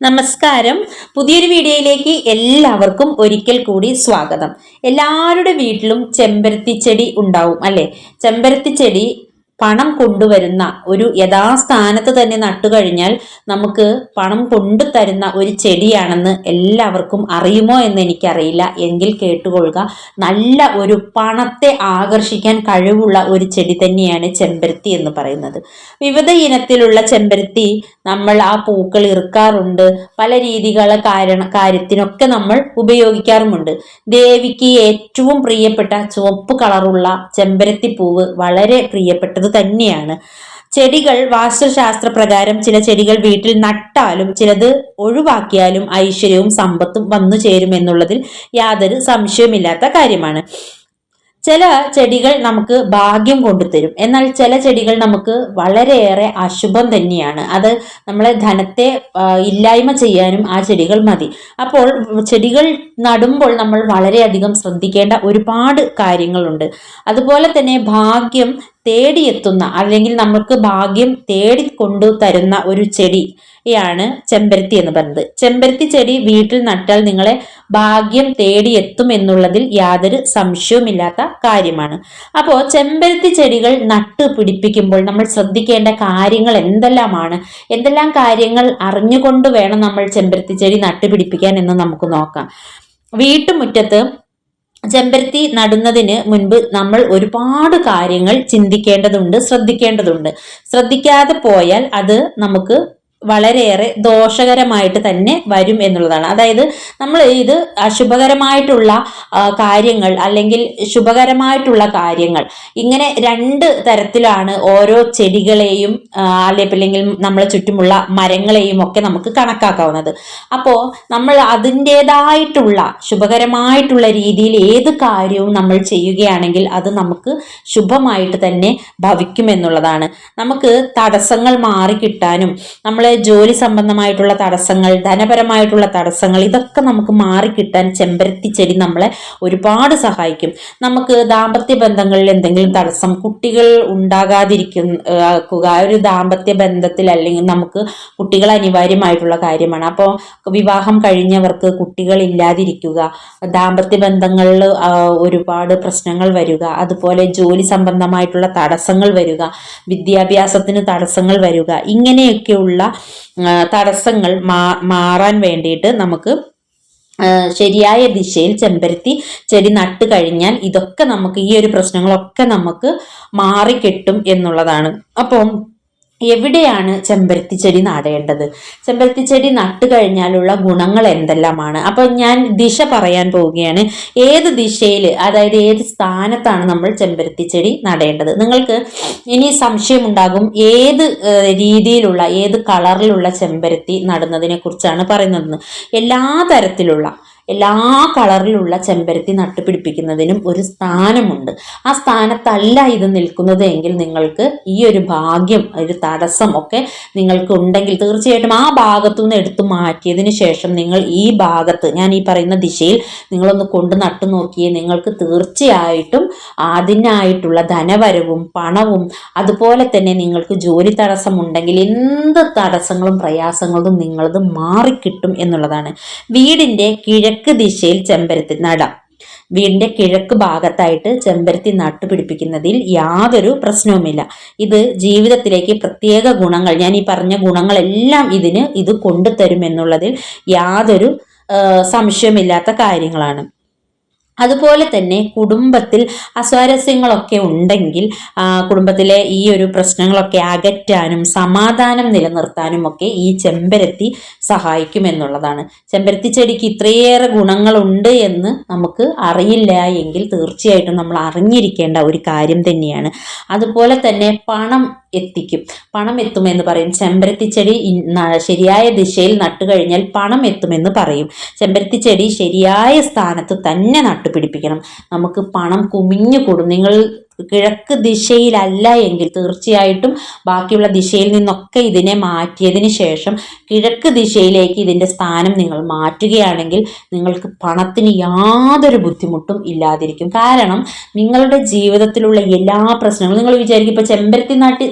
നമസ്കാരം. പുതിയൊരു വീഡിയോയിലേക്ക് എല്ലാവർക്കും ഒരിക്കൽ കൂടി സ്വാഗതം. എല്ലാവരുടെ വീട്ടിലും ചെമ്പരത്തി ചെടി ഉണ്ടാവും അല്ലെ? ചെമ്പരത്തി ചെടി പണം കൊണ്ടുവരുന്ന ഒരു യഥാസ്ഥാനത്ത് തന്നെ നട്ടുകഴിഞ്ഞാൽ നമുക്ക് പണം കൊണ്ടു തരുന്ന ഒരു ചെടിയാണെന്ന് എല്ലാവർക്കും അറിയുമോ എന്ന് എനിക്കറിയില്ല. എങ്കിൽ കേട്ടുകൊള്ളുക. നല്ല ഒരു പണത്തെ ആകർഷിക്കാൻ കഴിവുള്ള ഒരു ചെടി തന്നെയാണ് ചെമ്പരത്തി എന്ന് പറയുന്നത്. വിവിധ ഇനത്തിലുള്ള ചെമ്പരത്തി നമ്മൾ ആ പൂക്കൾ ഇറുക്കാറുണ്ട്. പല രീതികളെ കാരണ കാര്യത്തിനൊക്കെ നമ്മൾ ഉപയോഗിക്കാറുമുണ്ട്. ദേവിക്ക് ഏറ്റവും പ്രിയപ്പെട്ട ചുവപ്പ് കളറുള്ള ചെമ്പരത്തി പൂവ് വളരെ പ്രിയപ്പെട്ടത് തന്നെയാണ്. ചെടികൾ വാസ്തുശാസ്ത്ര പ്രകാരം ചില ചെടികൾ വീട്ടിൽ നട്ടാലും ചിലത് ഒഴിവാക്കിയാലും ഐശ്വര്യവും സമ്പത്തും വന്നു ചേരും എന്നുള്ളതിൽ യാതൊരു സംശയമില്ലാത്ത കാര്യമാണ്. ചില ചെടികൾ നമുക്ക് ഭാഗ്യം കൊണ്ടുതരും. എന്നാൽ ചില ചെടികൾ നമുക്ക് വളരെയേറെ അശുഭം തന്നെയാണ്. അത് നമ്മളെ ധനത്തെ ഇല്ലായ്മ ചെയ്യാനും ആ ചെടികൾ മതി. അപ്പോൾ ചെടികൾ നടുമ്പോൾ നമ്മൾ വളരെയധികം ശ്രദ്ധിക്കേണ്ട ഒരുപാട് കാര്യങ്ങളുണ്ട്. അതുപോലെ തന്നെ ഭാഗ്യം തേടിയെത്തുന്ന അല്ലെങ്കിൽ നമുക്ക് ഭാഗ്യം തേടി കൊണ്ടു തരുന്ന ഒരു ചെടിയാണ് ചെമ്പരത്തി എന്ന് പറയുന്നത്. ചെമ്പരത്തി ചെടി വീട്ടിൽ നട്ടാൽ നിങ്ങളെ ഭാഗ്യം തേടിയെത്തും എന്നുള്ളതിൽ യാതൊരു സംശയവുമില്ലാത്ത കാര്യമാണ്. അപ്പോൾ ചെമ്പരത്തി ചെടികൾ നട്ട് പിടിപ്പിക്കുമ്പോൾ നമ്മൾ ശ്രദ്ധിക്കേണ്ട കാര്യങ്ങൾ എന്തെല്ലാമാണ്? എന്തെല്ലാം കാര്യങ്ങൾ അറിഞ്ഞുകൊണ്ട് വേണം നമ്മൾ ചെമ്പരത്തി ചെടി നട്ടുപിടിപ്പിക്കാൻ എന്ന് നമുക്ക് നോക്കാം. വീട്ടുമുറ്റത്ത് ചെമ്പരത്തി നടുന്നതിന് മുൻപ് നമ്മൾ ഒരുപാട് കാര്യങ്ങൾ ചിന്തിക്കേണ്ടതുണ്ട് ശ്രദ്ധിക്കേണ്ടതുണ്ട്. ശ്രദ്ധിക്കാതെ പോയാൽ അത് നമുക്ക് വളരെയേറെ ദോഷകരമായിട്ട് തന്നെ വരും എന്നുള്ളതാണ്. അതായത് നമ്മൾ ഇത് അശുഭകരമായിട്ടുള്ള കാര്യങ്ങൾ അല്ലെങ്കിൽ ശുഭകരമായിട്ടുള്ള കാര്യങ്ങൾ ഇങ്ങനെ രണ്ട് തരത്തിലാണ് ഓരോ ചെടികളെയും അല്ലെങ്കിൽ നമ്മളെ ചുറ്റുമുള്ള മരങ്ങളെയും ഒക്കെ നമുക്ക് കണക്കാക്കാവുന്നത്. അപ്പോൾ നമ്മൾ അതിന്റേതായിട്ടുള്ള ശുഭകരമായിട്ടുള്ള രീതിയിൽ ഏത് കാര്യവും നമ്മൾ ചെയ്യുകയാണെങ്കിൽ അത് നമുക്ക് ശുഭമായിട്ട് തന്നെ ഭവിക്കുമെന്നുള്ളതാണ്. നമുക്ക് തടസ്സങ്ങൾ മാറിക്കിട്ടാനും നമ്മളെ ജോലി സംബന്ധമായിട്ടുള്ള തടസ്സങ്ങൾ ധനപരമായിട്ടുള്ള തടസ്സങ്ങൾ ഇതൊക്കെ നമുക്ക് മാറിക്കിട്ടാൻ ചെമ്പരത്തി ചെടി നമ്മളെ ഒരുപാട് സഹായിക്കും. നമുക്ക് ദാമ്പത്യ ബന്ധങ്ങളിൽ എന്തെങ്കിലും തടസ്സം കുട്ടികൾ ഉണ്ടാകാതിരിക്കുക ഒരു ദാമ്പത്യ ബന്ധത്തിൽ അല്ലെങ്കിൽ നമുക്ക് കുട്ടികൾ അനിവാര്യമായിട്ടുള്ള കാര്യമാണ്. അപ്പോൾ വിവാഹം കഴിഞ്ഞവർക്ക് കുട്ടികൾ ഇല്ലാതിരിക്കുക ദാമ്പത്യ ബന്ധങ്ങളിൽ ഒരുപാട് പ്രശ്നങ്ങൾ വരിക അതുപോലെ ജോലി സംബന്ധമായിട്ടുള്ള തടസ്സങ്ങൾ വരിക വിദ്യാഭ്യാസത്തിന് തടസ്സങ്ങൾ വരിക ഇങ്ങനെയൊക്കെയുള്ള തടസ്സങ്ങൾ മാറാൻ വേണ്ടിയിട്ട് നമുക്ക് ശരിയായ ദിശയിൽ ചെമ്പരത്തി ചെടി നട്ട് കഴിഞ്ഞാൽ ഇതൊക്കെ നമുക്ക് ഈ ഒരു പ്രശ്നങ്ങളൊക്കെ നമുക്ക് മാറിക്കിട്ടും എന്നുള്ളതാണ്. അപ്പം എവിടെയാണ് ചെമ്പരത്തി ചെടി നടേണ്ടത്? ചെമ്പരത്തി ചെടി നട്ട് കഴിഞ്ഞാലുള്ള ഗുണങ്ങൾ എന്തെല്ലാമാണ്? അപ്പോൾ ഞാൻ ദിശ പറയാൻ പോവുകയാണ്. ഏത് ദിശയിൽ അതായത് ഏത് സ്ഥാനത്താണ് നമ്മൾ ചെമ്പരത്തി ചെടി നടേണ്ടത്? നിങ്ങൾക്ക് ഇനി സംശയമുണ്ടാകും ഏത് രീതിയിലുള്ള ഏത് കളറിലുള്ള ചെമ്പരത്തി നടുന്നതിനെ കുറിച്ചാണ് പറയുന്നത്. എല്ലാ തരത്തിലുള്ള എല്ലാ കളറിലുള്ള ചെമ്പരത്തി നട്ടുപിടിപ്പിക്കുന്നതിനും ഒരു സ്ഥാനമുണ്ട്. ആ സ്ഥാനത്തല്ല ഇത് നിൽക്കുന്നത് എങ്കിൽ നിങ്ങൾക്ക് ഈ ഒരു ഭാഗ്യം ഒരു തടസ്സം ഒക്കെ നിങ്ങൾക്ക് ഉണ്ടെങ്കിൽ തീർച്ചയായിട്ടും ആ ഭാഗത്തു നിന്ന് എടുത്തു മാറ്റിയതിന് ശേഷം നിങ്ങൾ ഈ ഭാഗത്ത് ഞാൻ ഈ പറയുന്ന ദിശയിൽ നിങ്ങളൊന്ന് കൊണ്ട് നട്ടു നോക്കിയേ നിങ്ങൾക്ക് തീർച്ചയായിട്ടും അതിനായിട്ടുള്ള ധനവരവും പണവും അതുപോലെ തന്നെ നിങ്ങൾക്ക് ജോലി തടസ്സം ഉണ്ടെങ്കിൽ എന്ത് തടസ്സങ്ങളും പ്രയാസങ്ങളും നിങ്ങളത് മാറിക്കിട്ടും എന്നുള്ളതാണ്. വീടിന്റെ കിഴക്ക് ദിശയിൽ ചെമ്പരത്തി നടാം. വീടിന്റെ കിഴക്ക് ഭാഗത്തായിട്ട് ചെമ്പരത്തി നട്ടുപിടിപ്പിക്കുന്നതിൽ യാതൊരു പ്രശ്നവുമില്ല. ഇത് ജീവിതത്തിലേക്ക് പ്രത്യേക ഗുണങ്ങൾ ഞാൻ ഈ പറഞ്ഞ ഗുണങ്ങളെല്ലാം ഇതിന് ഇത് കൊണ്ടുതരുമെന്നുള്ളതിൽ യാതൊരു സംശയമില്ലാത്ത കാര്യങ്ങളാണ്. അതുപോലെ തന്നെ കുടുംബത്തിൽ അസ്വാരസ്യങ്ങളൊക്കെ ഉണ്ടെങ്കിൽ കുടുംബത്തിലെ ഈ ഒരു പ്രശ്നങ്ങളൊക്കെ അകറ്റാനും സമാധാനം നിലനിർത്താനും ഒക്കെ ഈ ചെമ്പരത്തി സഹായിക്കും എന്നുള്ളതാണ് ചെമ്പരത്തി ചെടിക്ക് ഇത്രയേറെ ഗുണങ്ങളുണ്ട് എന്ന് നമുക്ക് അറിയില്ല എങ്കിൽ തീർച്ചയായിട്ടും നമ്മൾ അറിഞ്ഞിരിക്കേണ്ട ഒരു കാര്യം തന്നെയാണ്. അതുപോലെ തന്നെ പണം എത്തിക്കും. പണം എത്തുമെന്ന് പറയും. ചെമ്പരത്തി ചെടി ഇ- ന- ശരിയായ ദിശയിൽ നട്ടു കഴിഞ്ഞാൽ പണം എത്തുമെന്ന് പറയും. ചെമ്പരത്തിച്ചെടി ശരിയായ സ്ഥാനത്ത് തന്നെ നട്ടുപിടിപ്പിക്കണം. നമുക്ക് പണം കുമിഞ്ഞു കൂടും. നിങ്ങൾ കിഴക്ക് ദിശയിലല്ല എങ്കിൽ തീർച്ചയായിട്ടും ബാക്കിയുള്ള ദിശയിൽ നിന്നൊക്കെ ഇതിനെ മാറ്റിയതിന് ശേഷം കിഴക്ക് ദിശയിലേക്ക് ഇതിന്റെ സ്ഥാനം നിങ്ങൾ മാറ്റുകയാണെങ്കിൽ നിങ്ങൾക്ക് പണത്തിന് യാതൊരു ബുദ്ധിമുട്ടും ഇല്ലാതിരിക്കും. കാരണം നിങ്ങളുടെ ജീവിതത്തിലുള്ള എല്ലാ പ്രശ്നങ്ങളും നിങ്ങൾ വിചാരിക്കും ഇപ്പോൾ ചെമ്പരത്തി നാട്ടി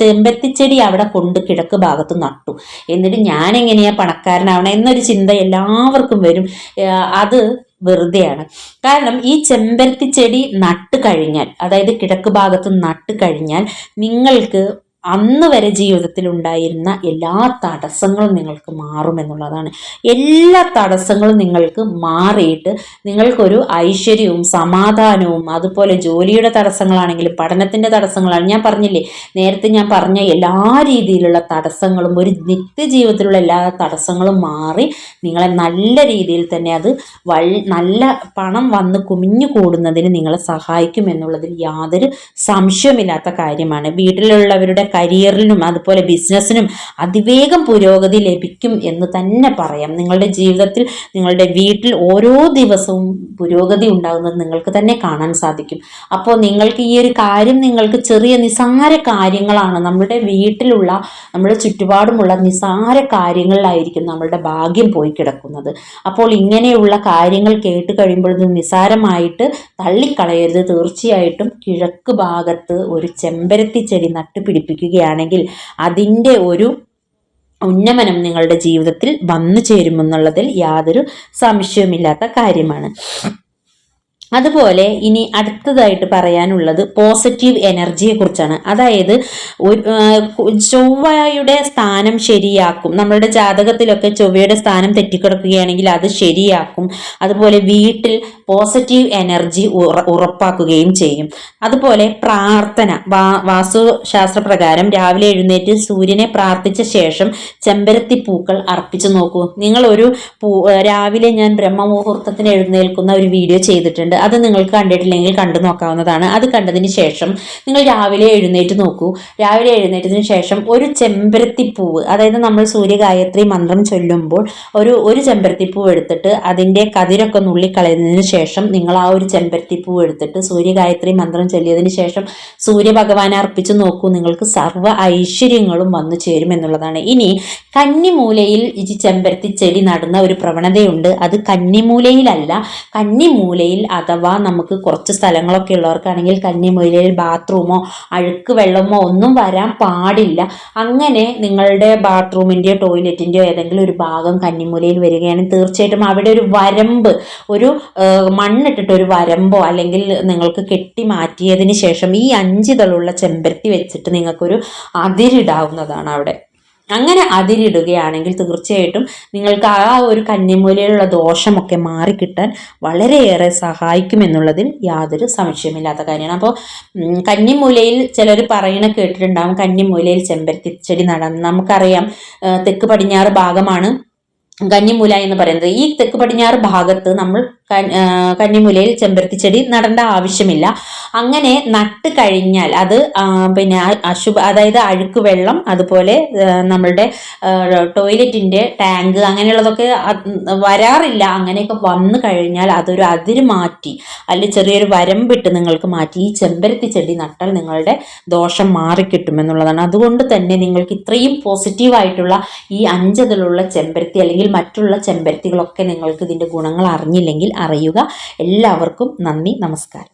ചെമ്പരത്തിച്ചെടി അവിടെ കൊണ്ട് കിഴക്ക് ഭാഗത്ത് നട്ടു. എന്നിട്ട് ഞാൻ എങ്ങനെയാണ് പണക്കാരനാവണം എന്നൊരു ചിന്ത എല്ലാവർക്കും വരും. അത് വെറുതെയാണ്. കാരണം ഈ ചെമ്പരത്തി ചെടി നട്ട് കഴിഞ്ഞാൽ അതായത് കിഴക്ക് ഭാഗത്ത് നട്ട് കഴിഞ്ഞാൽ നിങ്ങൾക്ക് അന്ന് വരെ ജീവിതത്തിൽ ഉണ്ടായിരുന്ന എല്ലാ തടസ്സങ്ങളും നിങ്ങൾക്ക് മാറുമെന്നുള്ളതാണ് എല്ലാ തടസ്സങ്ങളും നിങ്ങൾക്ക് മാറിയിട്ട് നിങ്ങൾക്കൊരു ഐശ്വര്യവും സമാധാനവും അതുപോലെ ജോലിയുടെ തടസ്സങ്ങളാണെങ്കിലും പഠനത്തിന്റെ തടസ്സങ്ങളാണ് ഞാൻ പറഞ്ഞില്ലേ നേരത്തെ ഞാൻ പറഞ്ഞ എല്ലാ രീതിയിലുള്ള തടസ്സങ്ങളും ഒരു നിത്യജീവിതത്തിലുള്ള എല്ലാ തടസ്സങ്ങളും മാറി നിങ്ങളെ നല്ല രീതിയിൽ തന്നെ അത് വൾ നല്ല പണം വന്ന് കുമിഞ്ഞു കൂടുന്നതിന് നിങ്ങളെ സഹായിക്കും എന്നുള്ളതിൽ യാതൊരു സംശയമില്ലാത്ത കാര്യമാണ്. വീട്ടിലുള്ളവരുടെ കരിയറിനും അതുപോലെ ബിസിനസ്സിനും അതിവേഗം പുരോഗതി ലഭിക്കും എന്ന് തന്നെ പറയാം. നിങ്ങളുടെ ജീവിതത്തിൽ നിങ്ങളുടെ വീട്ടിൽ ഓരോ ദിവസവും പുരോഗതി ഉണ്ടാകുന്നത് നിങ്ങൾക്ക് തന്നെ കാണാൻ സാധിക്കും. അപ്പോൾ നിങ്ങൾക്ക് ഈ ഒരു കാര്യം നിങ്ങൾക്ക് ചെറിയ നിസ്സാര കാര്യങ്ങളാണ്. നമ്മുടെ വീട്ടിലുള്ള നമ്മുടെ ചുറ്റുപാടുമുള്ള നിസാര കാര്യങ്ങളിലായിരിക്കും നമ്മളുടെ ഭാഗ്യം പോയി കിടക്കുന്നത്. അപ്പോൾ ഇങ്ങനെയുള്ള കാര്യങ്ങൾ കേട്ട് കഴിയുമ്പോൾ ഇത് നിസാരമായിട്ട് തള്ളിക്കളയരുത്. തീർച്ചയായിട്ടും കിഴക്ക് ഭാഗത്ത് ഒരു ചെമ്പരത്തി ചെടി നട്ടുപിടിപ്പിക്കുകയാണെങ്കിൽ അതിന്റെ ഒരു ഉന്നമനം നിങ്ങളുടെ ജീവിതത്തിൽ വന്നു ചേരുമെന്നുള്ളതിൽ യാതൊരു സംശയവുമില്ലാത്ത കാര്യമാണ്. അതുപോലെ ഇനി അടുത്തതായിട്ട് പറയാനുള്ളത് പോസിറ്റീവ് എനർജിയെ കുറിച്ചാണ് അതായത് ഒരു ചൊവ്വയുടെ സ്ഥാനം ശരിയാക്കും. നമ്മളുടെ ജാതകത്തിലൊക്കെ ചൊവ്വയുടെ സ്ഥാനം തെറ്റിക്കിടക്കുകയാണെങ്കിൽ അത് ശരിയാക്കും. അതുപോലെ വീട്ടിൽ പോസിറ്റീവ് എനർജി ഉറപ്പാക്കുകയും ചെയ്യും. അതുപോലെ പ്രാർത്ഥന വാ വാസ്തുശാസ്ത്രപ്രകാരം രാവിലെ എഴുന്നേറ്റ് സൂര്യനെ പ്രാർത്ഥിച്ച ശേഷം ചെമ്പരത്തി പൂക്കൾ അർപ്പിച്ചു നോക്കൂ. നിങ്ങൾ ഒരു രാവിലെ ഞാൻ ബ്രഹ്മമുഹൂർത്തത്തിന് എഴുന്നേൽക്കുന്ന ഒരു വീഡിയോ ചെയ്തിട്ടുണ്ട്. അത് നിങ്ങൾക്ക് കണ്ടിട്ടില്ലെങ്കിൽ കണ്ടു നോക്കാവുന്നതാണ്. അത് കണ്ടതിന് ശേഷം നിങ്ങൾ രാവിലെ എഴുന്നേറ്റ് നോക്കൂ. രാവിലെ എഴുന്നേറ്റതിന് ശേഷം ഒരു ചെമ്പരത്തിപ്പൂവ് അതായത് നമ്മൾ സൂര്യഗായത്രി മന്ത്രം ചൊല്ലുമ്പോൾ ഒരു ഒരു ചെമ്പരത്തിപ്പൂവ് എടുത്തിട്ട് അതിന്റെ കതിരൊക്കെ നുള്ളിക്കളയുന്നതിന് ശേഷം നിങ്ങൾ ആ ഒരു ചെമ്പരത്തിപ്പൂവ് എടുത്തിട്ട് സൂര്യഗായത്രി മന്ത്രം ചൊല്ലിയതിന് ശേഷം സൂര്യഭഗവാനെ അർപ്പിച്ച് നോക്കൂ. നിങ്ങൾക്ക് സർവ ഐശ്വര്യങ്ങളും വന്നു ചേരും എന്നുള്ളതാണ്. ഇനി കന്നിമൂലയിൽ ഈ ചെമ്പരത്തി ചെടി നടുന്ന ഒരു പ്രവണതയുണ്ട്. അത് കന്നിമൂലയിലല്ല കന്നിമൂലയിൽ അഥവാ നമുക്ക് കുറച്ച് സ്ഥലങ്ങളൊക്കെ ഉള്ളവർക്കാണെങ്കിൽ കന്നിമൊയിലയിൽ ബാത്റൂമോ അഴുക്ക് വെള്ളമോ ഒന്നും വരാൻ പാടില്ല. അങ്ങനെ നിങ്ങളുടെ ബാത്റൂമിന്റെയോ ടോയ്ലറ്റിന്റെയോ ഏതെങ്കിലും ഒരു ഭാഗം കന്നിമൂലയിൽ വരികയാണെങ്കിൽ തീർച്ചയായിട്ടും അവിടെ ഒരു വരമ്പ് ഒരു മണ്ണിട്ടിട്ട് ഒരു വരമ്പോ അല്ലെങ്കിൽ നിങ്ങൾക്ക് കെട്ടി മാറ്റിയതിന് ശേഷം ഈ അഞ്ച് അഞ്ചിതളുള്ള ചെമ്പരത്തി വെച്ചിട്ട് നിങ്ങൾക്കൊരു അതിരിടാവുന്നതാണ് അവിടെ. അങ്ങനെ അതിരിടുകയാണെങ്കിൽ തീർച്ചയായിട്ടും നിങ്ങൾക്ക് ആ ഒരു കന്നിമൂലയിലുള്ള ദോഷമൊക്കെ മാറിക്കിട്ടാൻ വളരെയേറെ സഹായിക്കുമെന്നുള്ളതിൽ യാതൊരു സംശയമില്ലാത്ത കാര്യമാണ്. അപ്പോൾ കന്നിമൂലയിൽ ചിലർ പറയണ കേട്ടിട്ടുണ്ടാകും കന്നിമൂലയിൽ ചെമ്പരത്തി ചെടി നടന്ന് നമുക്കറിയാം തെക്ക് പടിഞ്ഞാറ് ഭാഗമാണ് കന്നിമൂല എന്ന് പറയുന്നത്. ഈ തെക്ക് പടിഞ്ഞാറ് ഭാഗത്ത് നമ്മൾ കന്നിമുലയിൽ ചെമ്പരത്തി ചെടി നടേണ്ട ആവശ്യമില്ല. അങ്ങനെ നട്ട് കഴിഞ്ഞാൽ അത് പിന്നെ അശുഭ അതായത് അഴുക്ക് വെള്ളം അതുപോലെ നമ്മളുടെ ടോയ്ലറ്റിന്റെ ടാങ്ക് അങ്ങനെയുള്ളതൊക്കെ വരാറില്ല. അങ്ങനെയൊക്കെ വന്നു കഴിഞ്ഞാൽ അതൊരു അതിര് മാറ്റി അല്ലെങ്കിൽ ചെറിയൊരു വരമ്പിട്ട് നിങ്ങൾക്ക് മാറ്റി ഈ ചെമ്പരത്തി ചെടി നട്ടാൽ നിങ്ങളുടെ ദോഷം മാറിക്കിട്ടുമെന്നുള്ളതാണ്. അതുകൊണ്ട് തന്നെ നിങ്ങൾക്ക് ഇത്രയും പോസിറ്റീവായിട്ടുള്ള ഈ അഞ്ചതിലുള്ള ചെമ്പരത്തി അല്ലെങ്കിൽ മറ്റുള്ള ചെമ്പരത്തികളൊക്കെ നിങ്ങൾക്ക് ഇതിന്റെ ഗുണങ്ങൾ അറിഞ്ഞില്ലെങ്കിൽ അറിയുക. എല്ലാവർക്കും നന്ദി നമസ്കാരം.